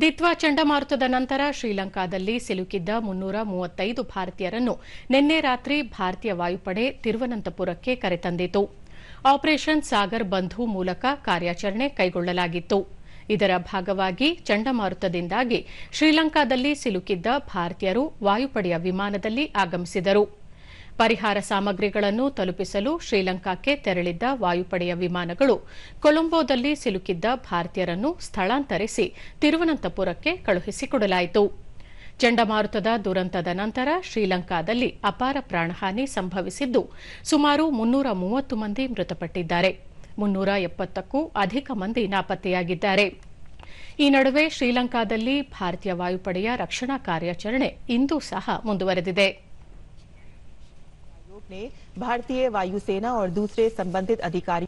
ದಿತ್ವಾ ಚಂಡಮಾರುತದ ನಂತರ ಶ್ರೀಲಂಕಾದಲ್ಲಿ ಸಿಲುಕಿದ್ದ ಮುನ್ನೂರ ಮೂವತ್ತೈದು ಭಾರತೀಯರನ್ನು ನಿನ್ನೆ ರಾತ್ರಿ ಭಾರತೀಯ ವಾಯುಪಡೆ ತಿರುವನಂತಪುರಕ್ಕೆ ಕರೆತಂದಿತು. ಆಪರೇಷನ್ ಸಾಗರ್ ಬಂಧು ಮೂಲಕ ಕಾರ್ಯಾಚರಣೆ ಕೈಗೊಳ್ಳಲಾಗಿತ್ತು. ಇದರ ಭಾಗವಾಗಿ ಚಂಡಮಾರುತದಿಂದಾಗಿ ಶ್ರೀಲಂಕಾದಲ್ಲಿ ಸಿಲುಕಿದ್ದ ಭಾರತೀಯರು ವಾಯುಪಡೆಯ ವಿಮಾನದಲ್ಲಿ ಆಗಮಿಸಿದರು. ಪರಿಹಾರ ಸಾಮಗ್ರಿಗಳನ್ನು ತಲುಪಿಸಲು ಶ್ರೀಲಂಕಾಕ್ಕೆ ತೆರಳಿದ್ದ ವಾಯುಪಡೆಯ ವಿಮಾನಗಳು ಕೊಲಂಬೋದಲ್ಲಿ ಸಿಲುಕಿದ್ದ ಭಾರತೀಯರನ್ನು ಸ್ಥಳಾಂತರಿಸಿ ತಿರುವನಂತಪುರಕ್ಕೆ ಕಳುಹಿಸಿಕೊಡಲಾಯಿತು. ಚಂಡಮಾರುತದ ದುರಂತದ ನಂತರ ಶ್ರೀಲಂಕಾದಲ್ಲಿ ಅಪಾರ ಪ್ರಾಣಹಾನಿ ಸಂಭವಿಸಿದ್ದು ಸುಮಾರು ಮುನ್ನೂರ ಮೂವತ್ತು ಮಂದಿ ಮೃತಪಟ್ಟಿದ್ದಾರೆ. ಮುನ್ನೂರ ಎಪ್ಪತ್ತಕ್ಕೂ ಅಧಿಕ ಮಂದಿ ನಾಪತ್ತೆಯಾಗಿದ್ದಾರೆ. ಈ ನಡುವೆ ಶ್ರೀಲಂಕಾದಲ್ಲಿ ಭಾರತೀಯ ವಾಯುಪಡೆಯ ರಕ್ಷಣಾ ಕಾರ್ಯಾಚರಣೆ ಇಂದೂ ಸಹ ಮುಂದುವರೆದಿದೆ. ने भारतीय वायुसेना और दूसरे संबंधित अधिकारी